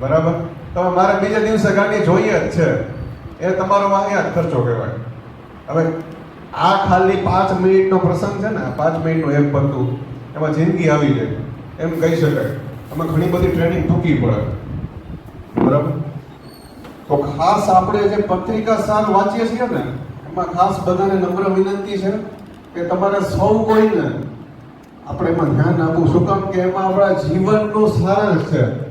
બરાબર? તો મારે બીજા દિવસે ગાડી જોઈએ જ છે. એ તમારો અહીંયા ખર્ચો કહેવાય. હવે આ ખાલી પાંચ મિનિટનો પ્રસંગ છે ને પાંચ મિનિટનું એક બનતું એમાં જિંદગી આવી જાય. એમ કહી શકાય. અમે ઘણી બધી ટ્રેનિંગ ટૂંકી પડે. બરાબર? તો ખાસ આપણે જે પત્રિકા સાર વાંચીએ છીએ ને, એમાં ખાસ બધાને નમ્ર વિનંતી છે કે તમારે સૌ કોઈને આપણે એમાં ધ્યાન આપવું. શું કામ કે એમાં આપણા જીવનનો સારાંશ છે.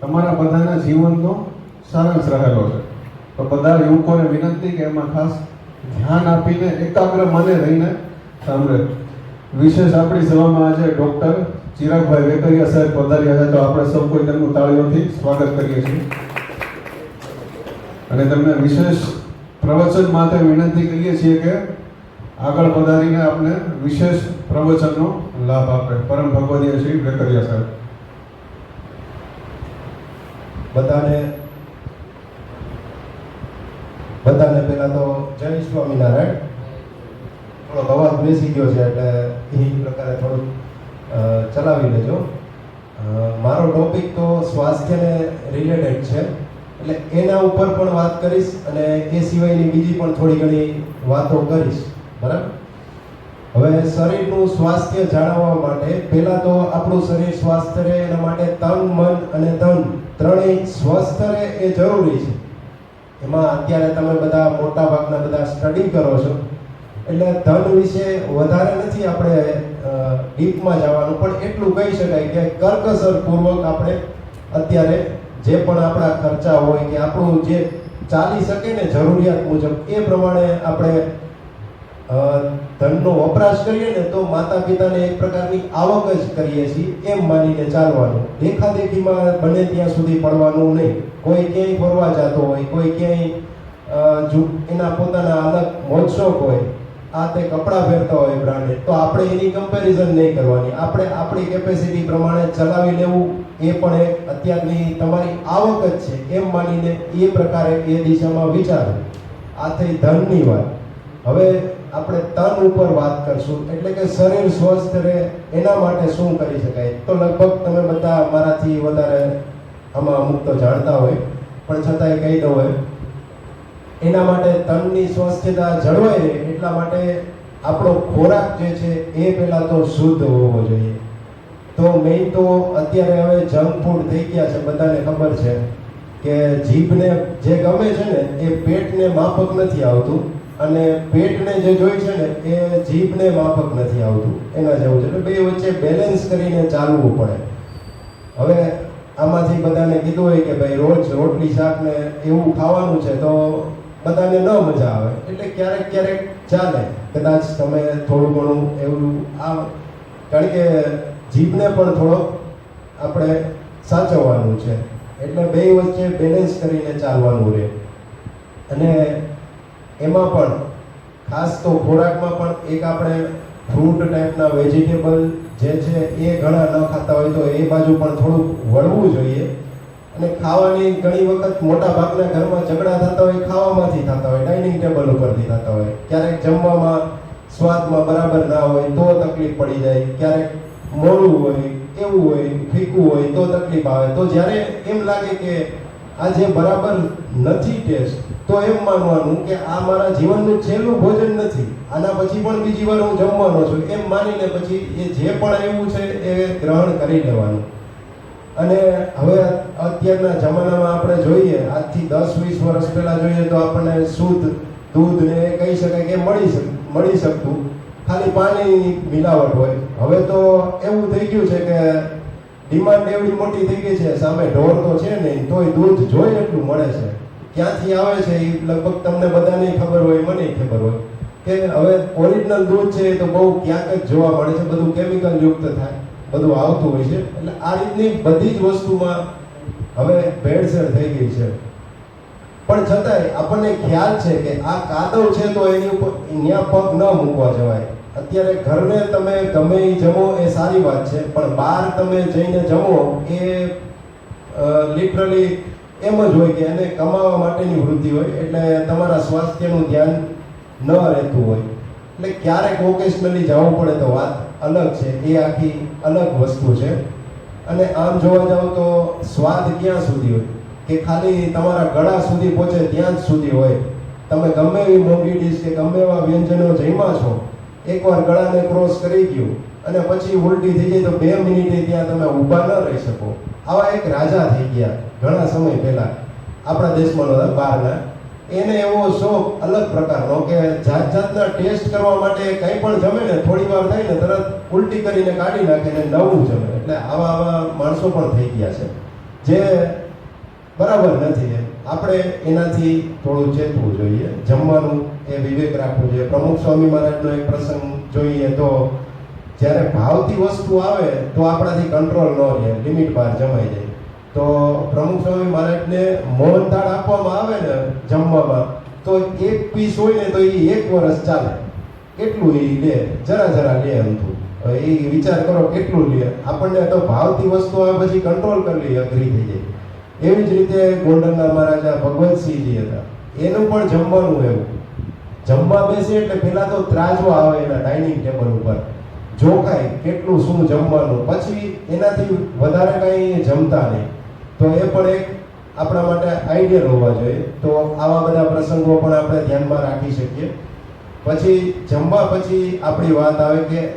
તમારા બધાના જીવનનો સારાંશ રહેલો છે. તો બધા યુવકોને વિનંતી કે એમાં ખાસ ધ્યાન આપીને, એકાગ્ર મને રહીને સાંભળે. વિશેષ આપણી સભામાં આજે ડોક્ટર ચિરાગભાઈ વેકરિયા સાહેબ પધાર્યા છે. તો આપણે સૌ કોઈ તેમનું તાળીઓથી સ્વાગત કરીએ છીએ. અને તમને વિશેષ પ્રવચન માટે વિનંતી કરીએ છીએ કે આગળ પધારીને આપને વિશેષ પ્રવચનનો લાભ આપે. પરમ ભગવદીય શ્રી વેકરિયા સાહેબ. બધાને બધાને પહેલાં તો જય સ્વામિનારાયણ. થોડોક અવાજ બેસી ગયો છે એટલે એ પ્રકારે થોડુંક ચલાવી લેજો. મારો ટોપિક તો સ્વાસ્થ્યને રિલેટેડ છે. એટલે એના ઉપર પણ વાત કરીશ અને એ સિવાયની બીજી પણ થોડી ઘણી વાતો કરીશ. બરાબર? હવે શરીરનું સ્વાસ્થ્ય જાળવવા માટે પહેલા તો આપણું શરીર સ્વાસ્થ્ય રહે, એના માટે તન, મન અને ધન ત્રણેય સ્વસ્થ રહે એ જરૂરી છે. એમાં અત્યારે તમે બધા મોટા ભાગના બધા સ્ટડી કરો છો. એટલે ધન વિશે વધારે નથી આપણે ડીપમાં જવાનું, પણ એટલું કહી શકાય કે કરકસર પૂર્વક આપણે અત્યારે જે પણ આપણા ખર્ચા હોય કે આપણું જે ચાલી શકે ને જરૂરિયાત મુજબ, એ પ્રમાણે આપણે ધનનો વપરાશ કરીએ ને તો માતા પિતાને એક પ્રકારની આવક જ કરીએ છીએ, એમ માનીને ચાલવાનું. દેખાદેખીમાં બને ત્યાં સુધી પડવાનું નહીં. કોઈ ક્યાંય ફરવા જતો હોય, કોઈ ક્યાંય જો એના પોતાના અલગ મોજશોખ હોય, આ તે કપડાં પહેરતા હોય બ્રાન્ડેડ તો આપણે એની કમ્પેરિઝન નહીં કરવાની. આપણે આપણી કેપેસિટી પ્રમાણે ચલાવી લેવું એ પણ એક અત્યારની તમારી આવક જ છે, એમ માનીને એ પ્રકારે એ દિશામાં વિચારો. આ થઈ ધનની વાત. હવે આપણે તન ઉપર વાત કરશું. એટલે કે શરીર સ્વસ્થ રહે, એના માટે શું કરી શકાય? તો લગભગ તમે બધા મારાથી વધારે આમાં અમુક તો જાણતા હોય, પણ છતાંય કહી દઉં હોય એના માટે તનની સ્વસ્થતા જળવાય એટલા માટે આપણો ખોરાક જે છે એ પહેલાં તો શુદ્ધ હોવો જોઈએ. તો મેઇન તો અત્યારે હવે જંક ફૂડ થઈ ગયા છે, બધાને ખબર છે કે જીભને જે ગમે છે ને, એ પેટને માફક નથી આવતું. અને પેટને જે જોઈ છે ને, એ જીભને માફક નથી આવતું. એના જેવું છે. એટલે બે વચ્ચે બેલેન્સ કરીને ચાલવું પડે. હવે આમાંથી બધાને કીધું હોય કે ભાઈ રોજ રોટલી, શાક ને એવું ખાવાનું છે તો બધાને ન મજા આવે. એટલે ક્યારેક ક્યારેક ચાલે. કદાચ તમે થોડું ઘણું એવું આ કારણ કે જીભને પણ થોડો આપણે સાચવવાનું છે. એટલે બે વચ્ચે બેલેન્સ કરીને ચાલવાનું રહે. અને એમાં પણ, ખાસ તો ખોરાકમાં પણ એક આપણે ફ્રૂટ ટાઈપના વેજીટેબલ જે છે એ ઘણા ન ખાતા હોય તો એ બાજુ પણ થોડુંક વળવું જોઈએ. અને ખાવાની ઘણી વખત મોટા ભાગના ઘરમાં ઝઘડા થતા હોય, ખાવામાંથી થતા હોય, ડાઇનિંગ ટેબલ ઉપરથી થતા હોય. ક્યારેક જમવામાં સ્વાદમાં બરાબર ના હોય તો તકલીફ પડી જાય, ક્યારેક મોડું હોય એવું હોય, ફીકું હોય તો તકલીફ આવે. તો જ્યારે એમ લાગે કે આ જે બરાબર નથી ટેસ્ટ તો એમ માનવાનું કે આ મારા જીવનનું છેલ્લું ભોજન નથી. આના પછી પણ બીજી વાર હું જમવાનો છું. એમ માનીને પછી એ જે પણ એવું છે એ ગ્રહણ કરી લેવાનું. અને હવે અત્યારના જમાનામાં આપણે જોઈએ, આજથી દસ, વીસ વર્ષ પહેલાં જોઈએ તો આપણને શુદ્ધ દૂધ ને કહી શકાય કે મળી મળી શકતું. ખાલી પાણીની મિલાવટ હોય. હવે તો એવું થઈ ગયું છે કે ડિમાન્ડ એવડી મોટી થઈ ગઈ છે, સામે ઢોર તો છે નહીં, તોય દૂધ જોઈએ એટલું મળે છે. ક્યાંથી આવે છે એ લગભગ તમને બધાને ખબર હોય, મને ખબર હોય, કે હવે ઓરિજિનલ દૂધ છે તો બહુ ક્યાંક જ જોવા મળે છે, બધું કેમિકલ યુક્ત થાય, બધું આવતું હોય છે. એટલે આ રીતની બધી જ વસ્તુમાં હવે ભેળસેળ થઈ ગઈ છે. પણ છતાંય આપણને ખ્યાલ છે કે આ કાદવ છે તો એની ઉપર ત્યાં પગ ન મૂકવા જવાય. અત્યારે ઘરને તમે ગમે જમો એ સારી વાત છે, પણ બહાર તમે જઈને જમો એ લિટરલી એમ જ હોય કે એને કમાવા માટેની વૃત્તિ હોય, એટલે તમારા સ્વાસ્થ્યનું ધ્યાન ન રહેતું હોય. એટલે ક્યારેક ઓકેશનલી જવું પડે તો વાત અલગ છે, એ આખી અલગ વસ્તુ છે. અને આમ જોવા જાવ તો સ્વાદ ક્યાં સુધી હોય? કે ખાલી તમારા ગળા સુધી પહોંચે ત્યાં જ સુધી હોય. તમે ગમે એવી મોંઘી ડીશ કે ગમે એવા વ્યંજનો જમ્યા છો, એકવાર ગળાને ક્રોસ કરી ગયું અને પછી ઉલટી થઈ જાય તો બે મિનિટે ત્યાં તમે ઊભા ન રહી શકો. આવા એક રાજા થઈ ગયા. ઘણા સમય પહેલા આપણા દેશમાં નહોતા, બહારના. એને એવો શોખ અલગ પ્રકારનો કે જાત જાતના ટેસ્ટ કરવા માટે કંઈ પણ જમે ને થોડી વાર થાય ને તરત ઉલટી કરીને કાઢી નાખે ને નવું જમે. એટલે આવા આવા માણસો પણ થઈ ગયા છે. જે બરાબર નથી આપણે એનાથી થોડું ચેતવું જોઈએ. જમવાનું એ વિવેક રાખવું જોઈએ. પ્રમુખ સ્વામી મહારાજનો એક પ્રસંગ જોઈએ તો જ્યારે ભાવતી વસ્તુ આવે તો આપણાથી કંટ્રોલ ન રહે, લિમિટ બહાર જમાઈ જાય. તો સ્વામી મહારાજને મોહનથાળ આપવામાં આવે ને જમવામાં, તો એક પીસ હોય ને તો એ એક વર્ષ ચાલે. કેટલું એ લે? જરા જરા લે અમથું એ વિચાર કરો કેટલું લે? આપણને તો ભાવતી વસ્તુ આવે પછી કંટ્રોલ કરી અઘરી થઈ જાય. એવી જ રીતે ગોંડલના મહારાજા ભગવતસિંહજી હતા. એનું પણ જમવાનું એવું. જમવા બેસે એટલે પહેલાં તો ત્રાજવા આવે એના ડાઇનિંગ ટેબલ ઉપર. જોખાય કેટલું શું જમવાનું? પછી એનાથી વધારે કંઈ જમતા નહીં. તો એ પણ એક આપણા માટે આઈડિયલ હોવા જોઈએ. તો આવા બધા પ્રસંગો પણ આપણે ધ્યાનમાં રાખી શકીએ. પછી જમવા પછી આપણી વાત આવે કે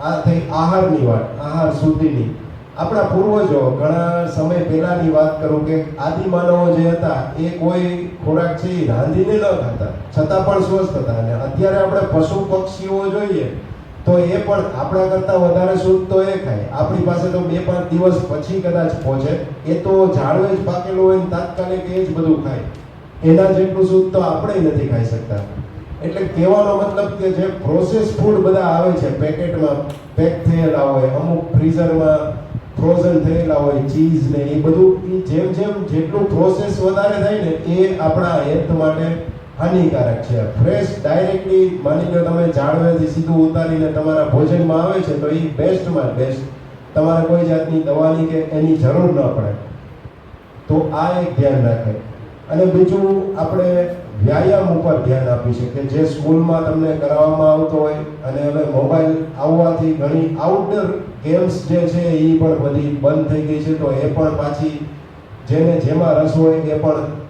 આ થઈ આહારની વાત, આહાર શુદ્ધિની આપણા પૂર્વજો ઘણા સમય પહેલાની વાત કરું કે આદિમાનવો જે હતા, એ કોઈ ખોરાક છે એ રાંધીને ન ખાતા. છતાં પણ સ્વસ્થ હતા. અને અત્યારે આપણે પશુ પક્ષીઓ જોઈએ તો એ પણ આપણા કરતાં વધારે શુદ્ધ તો એ ખાય. આપણી પાસે તો બે પાંચ દિવસ પછી કદાચ પહોંચે. એ તો ઝાડવે જ પાકેલું હોય ને તાત્કાલિક એ જ બધું ખાય. એના જેટલું શુદ્ધ તો આપણે નથી ખાઈ શકતા. એટલે કહેવાનો મતલબ કે જે પ્રોસેસ ફૂડ બધા આવે છે, પેકેટમાં પેક થયેલા હોય, અમુક ફ્રીઝરમાં ફ્રોઝન થયેલા હોય ચીઝ ને એ બધું જેમ જેમ જેટલું પ્રોસેસ વધારે થાય ને, એ આપણા હેલ્થ માટે હાનિકારક છે. ફ્રેશ ડાયરેક્ટલી માની લો તમે ઝાડવેથી સીધું ઉતારીને તમારા ભોજનમાં આવે છે, તો એ બેસ્ટમાં બેસ્ટ. તમારે કોઈ જાતની દવાની કે એની જરૂર ન પડે. તો આ એક ધ્યાન રાખે. અને બીજું આપણે વ્યાયામ ઉપર ધ્યાન આપી શકીએ. જે સ્કૂલમાં તમને કરાવવામાં આવતો હોય, અને હવે મોબાઈલ આવવાથી ઘણી આઉટડોર ગેમ્સ જે છે એ પણ બધી બંધ થઈ ગઈ છે, તો એ પણ પાછી જેને જેમાં રસ હોય એ પણ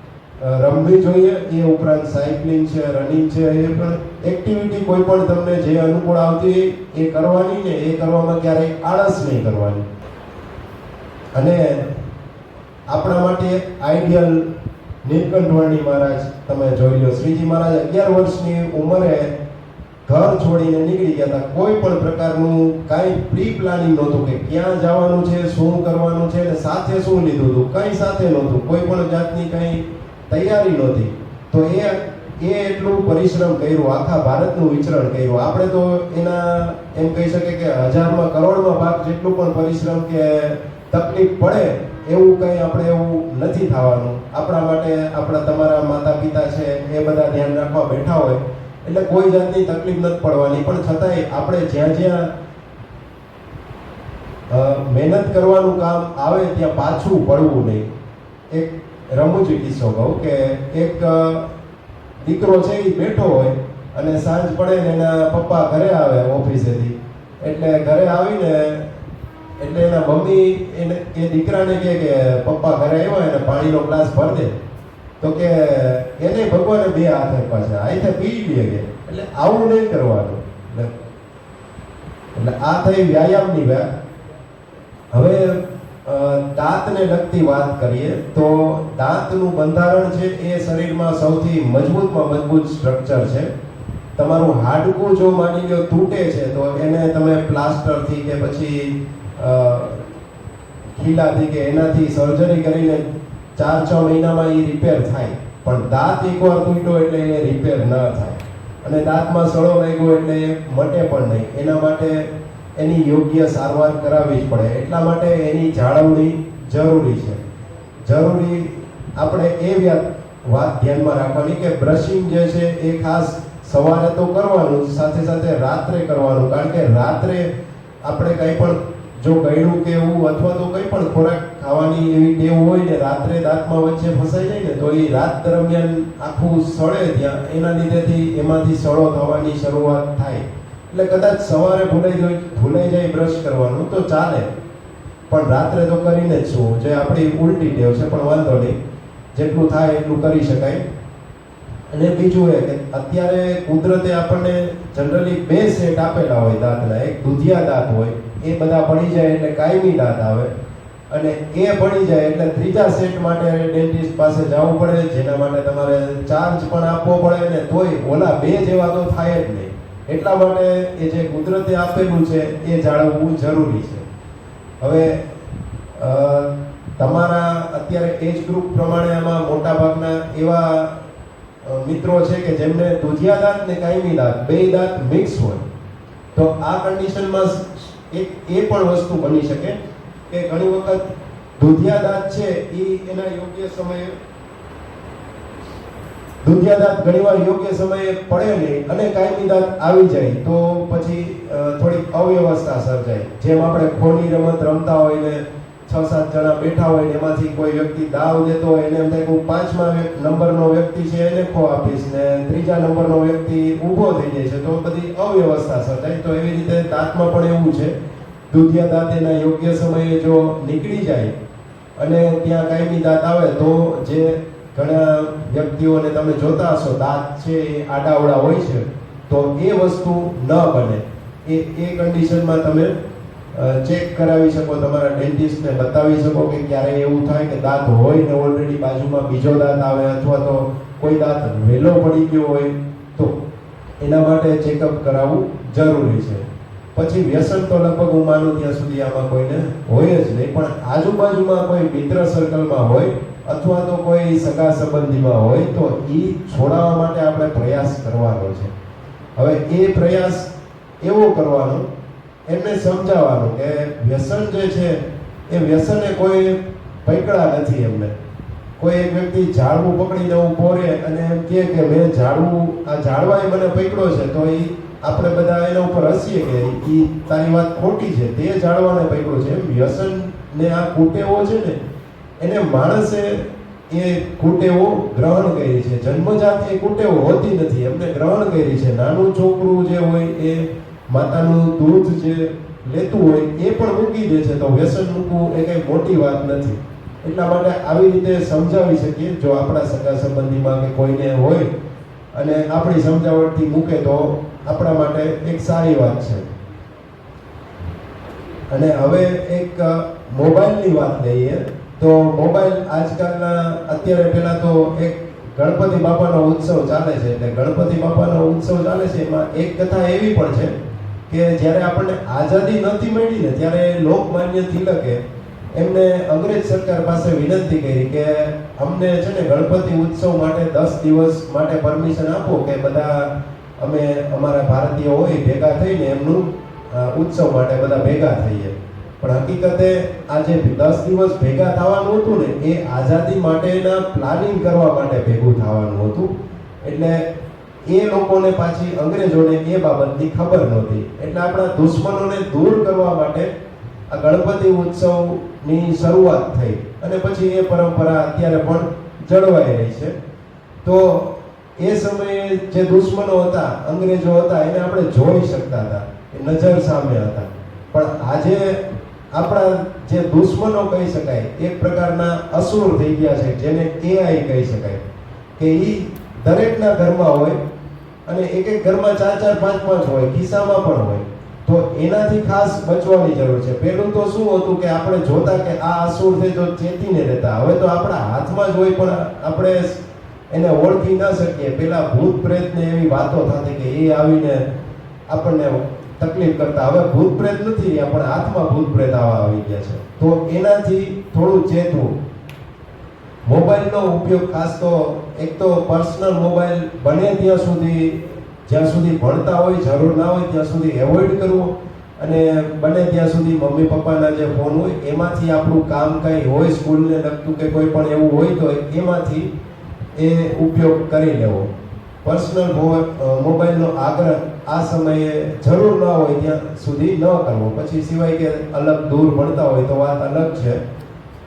રમવી જોઈએ, એ ઉપરાંત સાયકલિંગ છે, રનિંગ છે, એ પણ એક્ટિવિટી કોઈ પણ તમને જે અનુકૂળ આવતી એ કરવાની ને એ કરવામાં ક્યારેય આળસ નહીં કરવાની. અને આપણા માટે આઈડિયલ નીલકંઠવાણી મહારાજ, તમે જોઈ લો, શ્રીજી મહારાજ અગિયાર વર્ષની ઉંમરે ઘર છોડીને નીકળી ગયા હતા. કોઈ પણ પ્રકારનું કાંઈ પ્રી પ્લાનિંગ નહોતું કે ક્યાં જવાનું છે, શું કરવાનું છે અને સાથે શું લીધું હતું, કંઈ સાથે નહોતું. કોઈ પણ જાતની કંઈ તૈયારી નહોતી. તો એ એ એટલું પરિશ્રમ કર્યું, આખા ભારતનું વિચરણ કર્યું. આપણે તો એના, એમ કહી શકીએ કે હજારમાં કરોડમાં ભાગ જેટલું પણ પરિશ્રમ કે તકલીફ પડે, એવું કંઈ આપણે એવું નથી થવાનું. આપણા માટે આપણા તમારા માતા પિતા છે, એ બધા ધ્યાન રાખવા બેઠા હોય. એટલે કોઈ જાતની તકલીફ નથી પડવાની. પણ છતાંય આપણે જ્યાં જ્યાં મહેનત કરવાનું કામ આવે, ત્યાં પાછું પડવું નહીં. એક રમૂજી કિસ્સો કહું કે એક દીકરો છે એ બેઠો હોય અને સાંજ પડે ને એના પપ્પા ઘરે આવે ઓફિસેથી. એટલે ઘરે આવીને, એટલે એના મમ્મી એને, એ દીકરાને કહે કે, પપ્પા ઘરે આવ્યો એને પાણીનો ગ્લાસ ભર દે. તો કે, એને ભગવાને બે હાથે પાછા તે પી લે કે. એટલે આવું નહીં કરવાનું. એટલે આ થઈ વ્યાયામની વાત. હવે દાંતને લગતી વાત કરીએ તો દાંતનું બંધારણ છે એ શરીરમાં સૌથી મજબૂતમાં મજબૂત સ્ટ્રક્ચર છે. તમારું હાડકું જો માની લો તૂટે છે તો એને તમે પ્લાસ્ટરથી કે પછી ખીલાથી કે એનાથી સર્જરી કરીને ચાર છ મહિનામાં એ રિપેર થાય. પણ દાંત એકવાર તૂટ્યો એટલે એ રિપેર ન થાય. અને દાંતમાં સડો લાગ્યો એટલે મટે પણ નહીં. એના માટે એની યોગ્ય સારવાર કરાવવી જ પડે. એટલા માટે એની જાળવણી જરૂરી છે. જરૂરી આપણે એ વાત ધ્યાનમાં રાખવાની કે બ્રશિંગ જે છે એ ખાસ સવારે તો કરવાનું, સાથે સાથે રાત્રે કરવાનું. કારણ કે રાત્રે આપણે કંઈ પણ જો ગળ્યું કે એવું અથવા તો કંઈ પણ ખોરાક ખાવાની એવી ટેવ હોય ને રાત્રે દાંતમાં વચ્ચે ફસાઈ જાય ને તો એ રાત દરમિયાન આખું સળે ત્યાં. એના લીધેથી એમાંથી સળો થવાની શરૂઆત થાય. એટલે કદાચ સવારે ભૂલાઈ જાય ભૂલાઈ જાય બ્રશ કરવાનું તો ચાલે. પણ રાત્રે તો કરીને જ શું, જે આપણી ઉલટી ટેવ છે, પણ વાંધો નહીં. જેટલું થાય એટલું કરી શકાય. અને બીજું એ કે અત્યારે કુદરતે આપણને જનરલી બે સેટ આપેલા હોય દાંતના એક દુધિયા દાંત હોય, એ બધા ભણી જાય એટલે કાયમી દાંત આવે. અને એ ભણી જાય એટલે ત્રીજા સેટ માટે ડેન્ટિસ્ટ પાસે જવું પડે, જેના માટે તમારે ચાર્જ પણ આપવો પડે ને તોય ઓલા બે જેવા તો થાય જ નહીં. એટલા માટે એ જે કુદરતે આપેલું છે, એ જાળવવું જરૂરી છે. હવે તમારા અત્યારે એજ ગ્રુપ પ્રમાણે આમાં મોટાભાગના એવા મિત્રો છે કે જેમને દુધિયા દાંત ને કાયમી દાંત બે દાંત મિક્સ હોય, તો આ કન્ડિશનમાં એક, એ પણ વસ્તુ બની શકે કે ઘણી વખત દુધિયા દાંત છે એ એના યોગ્ય સમયે દુધિયા દાંત ઘણીવાર યોગ્ય સમયે પડે નહીં અને કાયમી દાંત આવી જાય તો પછી થોડીક અવ્યવસ્થા સર્જાય. જેમ આપણે ખોની રમત રમતા હોય ને છ સાત જણા બેઠા હોય ને એમાંથી કોઈ વ્યક્તિ દાવ દેતો હોય એને એમ થાય કે હું પાંચમા નંબરનો વ્યક્તિ છે, એને ખો આપીશ ને ત્રીજા નંબરનો વ્યક્તિ ઊભો થઈ જાય છે, તો બધી અવ્યવસ્થા સર્જાય. તો એવી રીતે દાંતમાં પણ એવું છે. દુધિયા દાંત એના યોગ્ય સમયે જો નીકળી જાય અને ત્યાં કાયમી દાંત આવે તો જે ઘણા વ્યક્તિઓને તમે જોતા હશો દાંત છે એ આડાવડા હોય છે, તો એ વસ્તુ ન બને. એ એ કન્ડિશનમાં તમે ચેક કરાવી શકો, તમારા ડેન્ટિસ્ટને બતાવી શકો કે ક્યારે એવું થાય કે દાંત હોય ને ઓલરેડી બાજુમાં બીજો દાંત આવે અથવા તો કોઈ દાંત વેલો પડી ગયો હોય, તો એના માટે ચેકઅપ કરાવવું જરૂરી છે. પછી વ્યસન તો લગભગ હું માનું ત્યાં સુધી આમાં કોઈને હોય જ નહીં, પણ આજુબાજુમાં કોઈ મિત્ર સર્કલમાં હોય અથવા તો કોઈ સગા સંબંધીમાં હોય તો એ છોડાવવા માટે આપણે પ્રયાસ કરવાનો છે. હવે એ પ્રયાસ એવો કરવાનો, એમને સમજાવવાનું કે વ્યસન જે છે, એ વ્યસને કોઈ પૈકડા નથી એમને. કોઈ એક વ્યક્તિ ઝાડવું પકડીને ઊભો રહે અને એમ કહે કે મેં ઝાડવું, આ ઝાડવાએ મને પકડ્યો છે, તો એ આપણે બધા એના ઉપર હસીએ કે એ તારી વાત ખોટી છે, તે ઝાડવાને પકડ્યો છે. એમ વ્યસન ને આ કુટેવો છે ને એને માણસે એ કુટેવો ગ્રહણ કરી છે. જન્મજાત એ કુટેવો હોતી નથી. એમને ગ્રહણ કરી છે. નાનું છોકરું જે હોય એ માતાનું દૂધ જે લેતું હોય એ પણ મૂકી દે છે. તો વ્યસન મૂકવું એ કઈ મોટી વાત નથી. એટલા માટે આવી રીતે સમજાવી શકીએ. જો આપણા સગા સંબંધીમાં કે કોઈને હોય અને આપણી સમજાવટથી મૂકે તો આપણા માટે એક સારી વાત છે. અને હવે એક મોબાઈલની વાત લઈએ. તો મોબાઈલ આજકાલના અત્યારે પહેલાં તો એક ગણપતિ બાપાનો ઉત્સવ ચાલે છે એટલે ગણપતિ બાપાનો ઉત્સવ ચાલે છે, એમાં એક કથા એવી પણ છે કે જ્યારે આપણને આઝાદી નથી મળી ને ત્યારે લોકમાન્ય તિલકે એમને અંગ્રેજ સરકાર પાસે વિનંતી કરી કે અમને છે ને ગણપતિ ઉત્સવ માટે દસ દિવસ માટે પરમિશન આપો કે બધા અમે અમારા ભારતીય હોય ભેગા થઈને એમનું ઉત્સવ માટે બધા ભેગા થઈએ. પણ હકીકતે આ જે દસ દિવસ ભેગા થવાનું હતું ને, એ આઝાદી માટેના પ્લાનિંગ કરવા માટે ભેગું થવાનું હતું. એટલે એ લોકોને પાછી અંગ્રેજોને એ બાબતની ખબર નહોતી. એટલે આપણા દુશ્મનોને દૂર કરવા માટે આ ગણપતિ ઉત્સવની શરૂઆત થઈ અને પછી એ પરંપરા અત્યારે પણ જળવાઈ રહી છે. તો એ સમયે જે દુશ્મનો હતા, અંગ્રેજો હતા, એને આપણે જોઈ શકતા હતા. એ નજર સામે હતા. પણ આજે આપણા જે દુશ્મનો કહી શકાય, એક પ્રકારના અસુર થઈ ગયા છે, જેને એઆઈ કહી શકાય. કે એ દરેકના ઘરમાં હોય અને એક એક ઘરમાં ચાર ચાર પાંચ પાંચ હોય, ખિસ્સામાં પણ હોય. તો એનાથી ખાસ બચવાની જરૂર છે. પહેલું તો શું હતું કે આપણે જોતા કે આ અસુર છે તો ચેતીને રહેતા. હવે તો આપણા હાથમાં જ હોય પણ આપણે એને ઓળખી ન શકીએ. પેલા ભૂત પ્રેતને એવી વાતો થતી કે એ આવીને આપણને તકલીફ કરતા. હવે ભૂત પ્રેત નથી, પણ હાથમાં ભૂત પ્રેત આવા આવી ગયા છે. તો એનાથી થોડું ચેતવું. મોબાઈલનો ઉપયોગ ખાસ તો, એક તો પર્સનલ મોબાઈલ બને ત્યાં સુધી, જ્યાં સુધી ભણતા હોય, જરૂર ના હોય, ત્યાં સુધી એવોઇડ કરવો. અને બને ત્યાં સુધી મમ્મી પપ્પાના જે ફોન હોય, એમાંથી આપણું કામ કંઈ હોય, સ્કૂલને લગતું કે કોઈ પણ એવું હોય, તો એમાંથી એ ઉપયોગ કરી લેવો. પર્સનલ મોબાઈલનો આગ્રહ આ સમયે જરૂર ન હોય ત્યાં સુધી ન કરવો. પછી સિવાય કે અલગ દૂર ભણતા હોય તો વાત અલગ છે.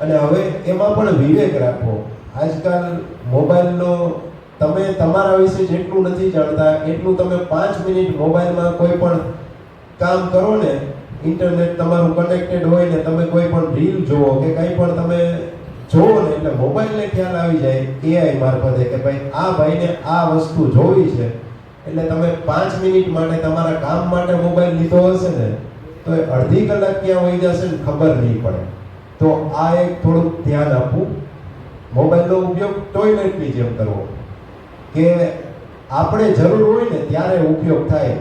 અને હવે એમાં પણ વિવેક રાખવો. આજકાલ મોબાઈલનો તમે તમારા વિશે જેટલું નથી જાણતા, એટલું તમે પાંચ મિનિટ મોબાઈલમાં કોઈ પણ કામ કરો ને, ઇન્ટરનેટ તમારું કનેક્ટેડ હોય ને, તમે કોઈ પણ રીલ જુઓ કે કંઈ પણ તમે જોવો ને એટલે મોબાઈલને ખ્યાલ આવી જાય એઆઈ મારફતે કે ભાઈ, આ ભાઈને આ વસ્તુ જોવી છે, એટલે તમે પાંચ મિનિટ માટે તમારા કામ માટે મોબાઈલ લીધો હશે ને, તો એ અડધી કલાક ક્યાં હોઈ જશે ને ખબર નહીં પડે. તો આ એક થોડુંક ધ્યાન આપવું. મોબાઈલનો ઉપયોગ ટોયલેટની જેમ કરવો. કે આપણે જરૂર હોય ને ત્યારે ઉપયોગ થાય.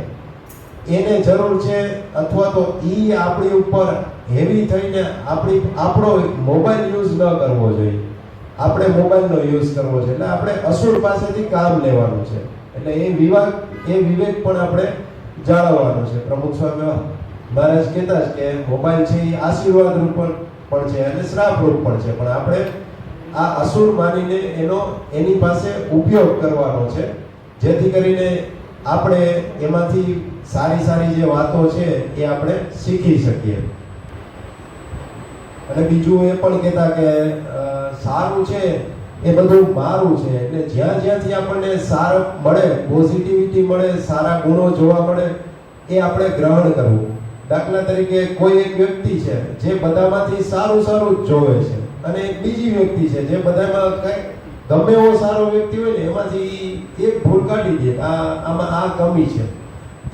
એને જરૂર છે અથવા તો ઈ આપણી ઉપર હેવી થઈને આપણી આપણો મોબાઈલ યુઝ ન કરવો જોઈએ. આપણે મોબાઈલનો યુઝ કરવો છે એટલે આપણે અસુર પાસેથી કામ લેવાનું છે. એટલે એ વિવાદ, એ વિવેક પણ આપણે જાળવવાનો છે. પ્રમુખ સ્વામી, મહારાજ કહેતા જ કે મોબાઈલ છે એ આશીર્વાદ રૂપ પણ છે અને શ્રાપ રૂપ પણ છે. પણ આપણે આ અસુર માનીને એનો, એની પાસે ઉપયોગ કરવાનો છે. જેથી કરીને આપણે એમાંથી સારી સારી જે વાતો છે એ આપણે શીખી શકીએ. અને બીજું એ પણ કહેતા કે સારું છે એ બધું મારું છે. એટલે જ્યાં જ્યાંથી આપણને સાર મળે પોઝિટિવિટી મળે, સારા ગુણો જોવા મળે, એ આપણે ગ્રહણ કરવું. દાખલા તરીકે કોઈ એક વ્યક્તિ છે, જે બધામાંથી સારું સારું જોવે છે, અને એક બીજી વ્યક્તિ છે, જે બધામાં કંઈક ગમે એવો સારો વ્યક્તિ હોય ને, એમાંથી એક ભૂલ કાઢી દે, આ, આમાં આ કમી છે.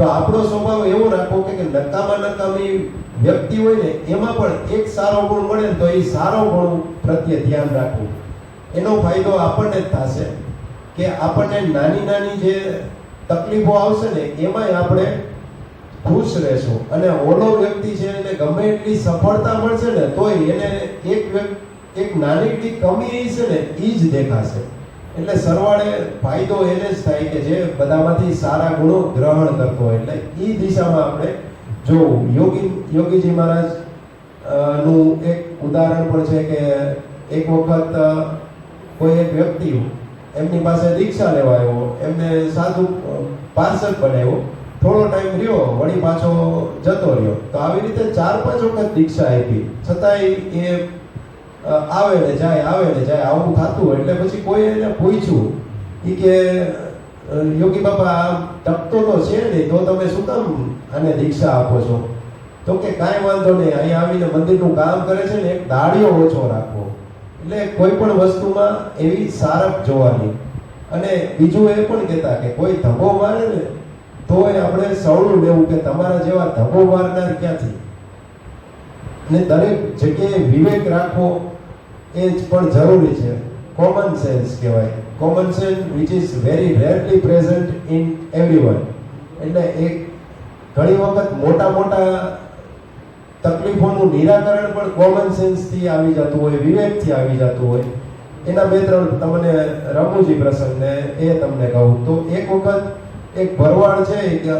તો આપણો સ્વભાવ એવો રાખવો કે નકામા નકામી વ્યક્તિ હોય ને, એમાં પણ એક સારો ગુણ મળે ને તો એ સારો ગુણ પ્રત્યે ધ્યાન રાખવું. એનો ફાયદો આપણને જ થશે કે આપણને નાની નાની જે તકલીફો આવશે ને, એમાંય આપણે ખુશ રહેશું. અને ઓલો વ્યક્તિ છે એને ગમે એટલી સફળતા મળશે ને, તોય એને એક એક નાનીકડી કમી એ છે ને એ જ દેખાશે. એટલે સરવાળે ફાયદો એને જ થાય કે જે બધામાંથી સારા ગુણો ગ્રહણ કરતો હોય. એટલે એ દિશામાં આપણે જોવું યોગી, યોગીજી મહારાજનું એક ઉદાહરણ પણ છે કે એક વખત કોઈ એક વ્યક્તિ એમની પાસે દીક્ષા લેવા આવ્યો, એમને સાધુ પાર્ષદ બનાવ્યો. થોડો ટાઈમ રહ્યો, વળી પાછો જતો રહ્યો. તો આવી રીતે ચાર પાંચ વખત દીક્ષા આપી. છતાંય એ આવે ને જાય, આવે ને જાય, આવું થતું એટલે પછી કોઈ એને પૂછ્યું એ કે યોગી બાપા, આ ટકતો તો છે નહીં તો તમે શું કામ આને દીક્ષા આપો છો? તો કે કાંઈ વાંધો નહીં અહીં આવીને મંદિરનું કામ કરે છે ને, એક દાડિયો ઓછો રાખવો. એટલે કોઈ પણ વસ્તુમાં એવી સારપ જોવાની. અને બીજું એ પણ કહેતા કે કોઈ ધબ્બો મારે ને, તોય આપણે સવળું લેવું કે તમારા જેવા ધબો મારનાર ક્યાંથી? ને દરેક જગ્યાએ વિવેક રાખવો એ જ પણ જરૂરી છે. કોમન સેન્સ કહેવાય. Common sense which is very rarely present in everyone એટલે એક ઘણી વખત મોટા મોટા તકલીફોનું નિરાકરણ પણ કોમન સેન્સથી આવી જતું હોય વિવેકથી આવી જતું હોય. એના બે ત્રણ તમને રમૂજી પ્રસંગને એ તમને કહું. તો એક વખત એક ભરવાડ છે કે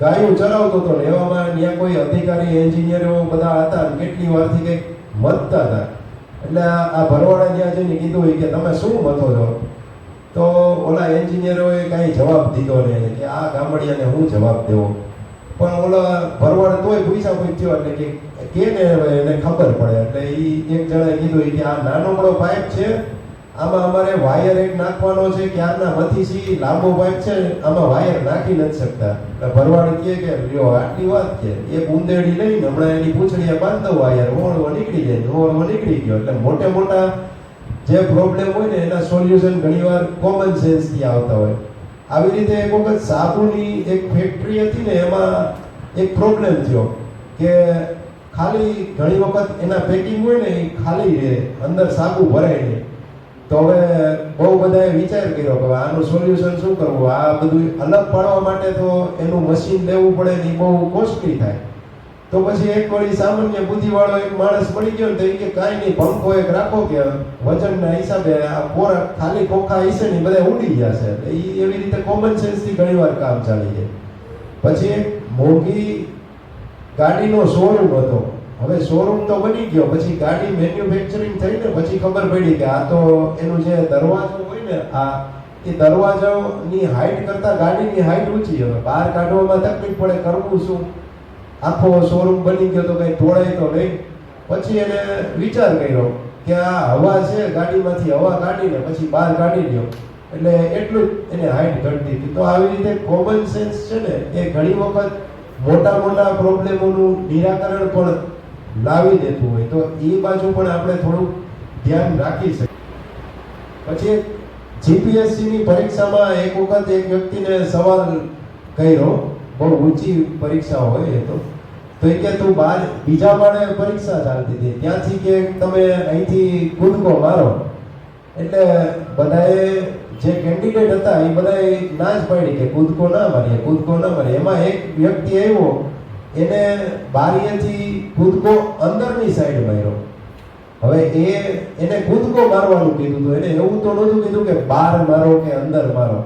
ગાયું ચરાવતો હતો ને એવામાં ત્યાં કોઈ અધિકારી, એન્જિનિયરો બધા હતા ને કેટલી વારથી કંઈક મતતા હતા. એટલે આ ભરવાડે ત્યાં જઈને કીધું હોય કે તમે શું મથો છો? તો ઓલા એન્જિનિયરોએ કાંઈ જવાબ દીધો નહીં કે આ ગામડિયાને હું જવાબ દેવો? પણ ઓલા ભરવાડ તોય પૂછા પૂછ્યો એટલે કે કે ને એને ખબર પડે. એટલે એ એક જણાએ કીધું કે આ નાનો બડો પાઇપ છે આમાં અમારે વાયર એક નાખવાનો છે, ક્યારના મથી સી લાંબો પાઇપ છે આમાં વાયર નાખી નથી શકતા. ભરવાડ કહે કે, લ્યો, આટલી વાત છે. એક ઉંદેડી લઈને હમણાં એની પૂંછડીએ બાંધો વાયર ઓળવો નીકળી જાય ઓળવો નીકળી ગયો. એટલે મોટે મોટા જે પ્રોબ્લેમ હોય ને, એના સોલ્યુશન ઘણીવાર કોમન સેન્સથી આવતા હોય. આવી રીતે એક વખત સાબુની એક ફેક્ટરી હતી ને, એમાં એક પ્રોબ્લેમ થયો કે ખાલી ઘણી વખત એના પેકિંગ હોય ને, એ ખાલી રહે, અંદર સાબુ ભરાય નહીં. તો હવે બહુ બધાએ વિચાર કર્યો કે આનું સોલ્યુશન શું કરવું? આ બધું અલગ પાડવા માટે તો એનું મશીન લેવું પડે ને એ બહુ કોસ્ટલી થાય. તો પછી એક વળી સામાન્ય બુદ્ધિવાળો એક માણસ મળી ગયો ને તો એ કે કાંઈ નહીં પંખો એક રાખો કે વજનના હિસાબે આ પોરા ખાલી ખોખા હશે ને બધા ઉડી જશે છે. એ એવી રીતે કોમન સેન્સથી ઘણીવાર કામ ચાલી જાય. પછી મોંઘી ગાડીનો શોરૂમ હતો. હવે શોરૂમ તો બની ગયો, પછી ગાડી મેન્યુફેક્ચરિંગ થઈ ને પછી ખબર પડી કે આ તો એનું જે દરવાજો હોય ને, આ એ દરવાજાની હાઈટ કરતાં ગાડીની હાઈટ ઊંચી. હવે બહાર કાઢવામાં તકલીફ પડે, કરવું શું? આખો શોરૂમ બની ગયો તો કઈ ટોળાય તો નહીં. પછી એને વિચાર કર્યો કે આ હવા છે ગાડીમાંથી, હવા કાઢીને પછી બહાર કાઢી લ્યો. એટલે એટલું જ એને હાઈટ ઘટતી હતી. તો આવી રીતે કોમન સેન્સ છે ને, એ ઘણી વખત મોટા મોટા પ્રોબ્લેમોનું નિરાકરણ પણ લાવી દેતું હોય તો એ બાજુ પણ આપણે થોડું ધ્યાન રાખી શકીએ. પછી જીપીએસસી ની પરીક્ષામાં એક વખત એક વ્યક્તિને સવાલ કર્યો, બહુ ઊંચી પરીક્ષા હોય એ તો. તો એ કે, તું બાર, બીજા માળે પરીક્ષા ચાલતી હતી. ત્યાંથી કે તમે અહીંથી કૂદકો મારો. એટલે બધાએ જે કેન્ડિડેટ હતા એ બધાએ ના જ પાડી કે, કૂદકો ના મારીએ, કૂદકો ના મારીએ. એમાં એક વ્યક્તિ આવ્યો એને બારીએથી કૂદકો અંદરની સાઈડ માર્યો. હવે એ એને કૂદકો મારવાનું કીધું હતું એને એવું તો નહોતું કીધું કે બહાર મારો કે અંદર મારો.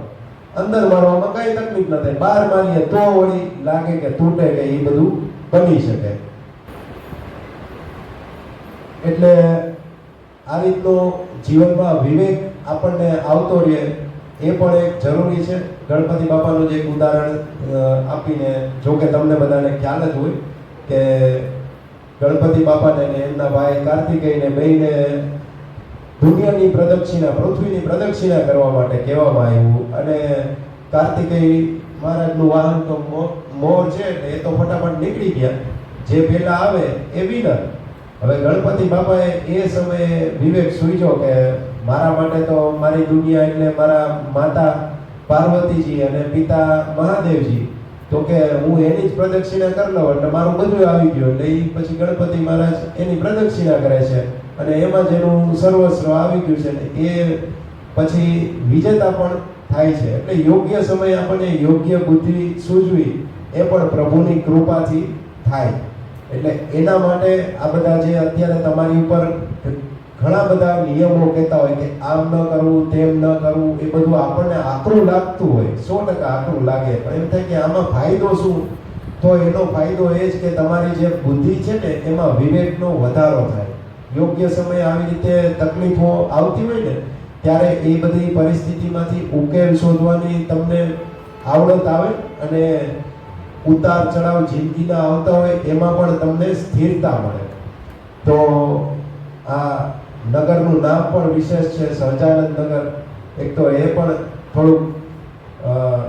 અંદર મારવામાં કઈ તકલીફ ન થાય. બહાર મારીએ તો વળી લાગે કે તૂટે કે એ બધું બની શકે. એટલે આ રીતનો જીવનમાં વિવેક આપણને આવતો રહે. એ પણ એક જરૂરી છે. ગણપતિ બાપાનું જે એક ઉદાહરણ આપીને જો કે તમને બધાને ખ્યાલ જ હોય કે ગણપતિ બાપાને ને એમના ભાઈ કાર્તિકેયને બેયને દુનિયાની પ્રદક્ષિણા, પૃથ્વીની પ્રદક્ષિણા કરવા માટે કહેવામાં આવ્યું. અને કાર્તિકેય મહારાજનું વાહન તો મોર છે એ તો ફટાફટ નીકળી ગયા. જે પહેલાં આવે એ વિનર. હવે ગણપતિ બાપાએ એ સમયે વિવેક સૂઝ્યો કે મારા માટે તો મારી દુનિયા એટલે મારા માતા પાર્વતીજી અને પિતા મહાદેવજી. તો કે હું એની જ પ્રદક્ષિણા કરી લઉં એટલે મારું બધું આવી ગયું એટલે એ પછી ગણપતિ મહારાજ એની પ્રદક્ષિણા કરે છે. અને એમાં જ એનું સર્વસ્વ આવી ગયું છે એ પછી વિજેતા પણ થાય છે. એટલે યોગ્ય સમયે આપણને યોગ્ય બુદ્ધિ સૂઝવી એ પણ પ્રભુની કૃપાથી થાય. એટલે એના માટે આ બધા જે અત્યારે તમારી ઉપર ઘણા બધા નિયમો કહેતા હોય કે આમ ન કરવું, તેમ ન કરવું, એ બધું આપણને આકરું લાગતું હોય. સો ટકા આકરું લાગે. પણ એમ થાય કે આમાં ફાયદો શું? તો એનો ફાયદો એ જ કે તમારી જે બુદ્ધિ છે ને, એમાં વિવેકનો વધારો થાય. યોગ્ય સમયે આવી રીતે તકલીફો આવતી હોય ને, ત્યારે એ બધી પરિસ્થિતિમાંથી ઉકેલ શોધવાની તમને આવડત આવે અને ઉતાર ચઢાવ જિંદગીના આવતા હોય, એમાં પણ તમને સ્થિરતા મળે. તો આ નગરનું નામ પણ વિશેષ છે, સહજાનંદ નગર. એક તો એ પણ થોડુંક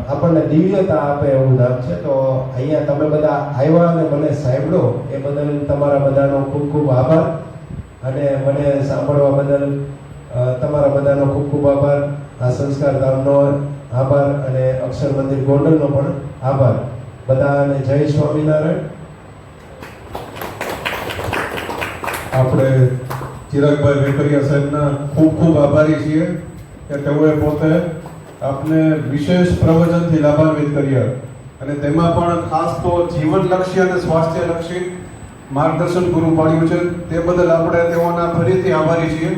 આપણને દિવ્યતા આપે એવું નામ છે. તો અહીંયા તમે બધા આવ્યા અને મને સાંભળો. એ બદલ તમારા બધાનો ખૂબ ખૂબ આભાર. અને મને સાંભળવા બદલ તમારા બધાનો ખૂબ ખૂબ આભાર. આ સંસ્કાર ધામનો આભાર અને અક્ષર મંદિર ગોંડલનો પણ આભાર. બધાને જય સ્વામિનારાયણ. આપણે ચિરાગભાઈ વેકરિયા સાહેબના ખૂબ ખૂબ આભારી છીએ કે તેઓએ પોતે આપને વિશેષ પ્રવચનથી લાભાન્વિત કર્યા. અને તેમાં પણ ખાસ તો જીવનલક્ષી અને સ્વાસ્થ્યલક્ષી માર્ગદર્શન પૂરું પાડ્યું છે. તે બદલ આપણે તેઓના ફરીથી આભારી છીએ.